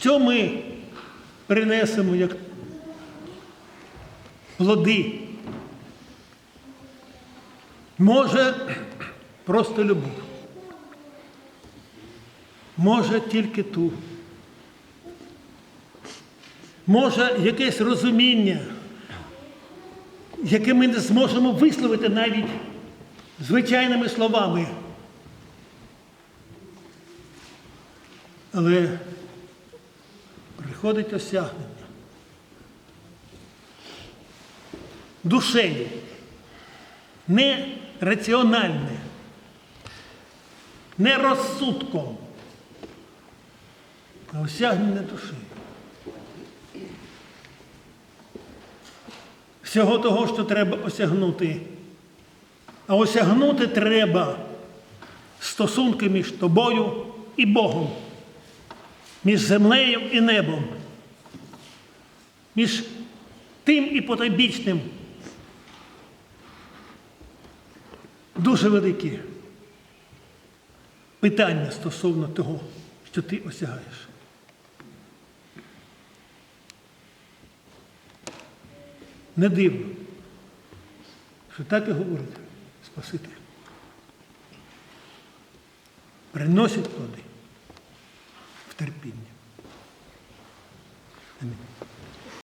Що ми принесемо як плоди? Може, просто любов. Може тільки ту. Може якесь розуміння, яке ми не зможемо висловити навіть звичайними словами. Але приходить осягнення. Душею, не раціональне, не розсудком, а осягнення душею. Всього того, що треба осягнути. А осягнути треба стосунки між тобою і Богом, між землею і небом, між тим і потойбічним. Дуже великі питання стосовно того, що ти осягаєш. Не дивно, що так і говорить Спаситель. Приносять плоди в терпіння. Амінь.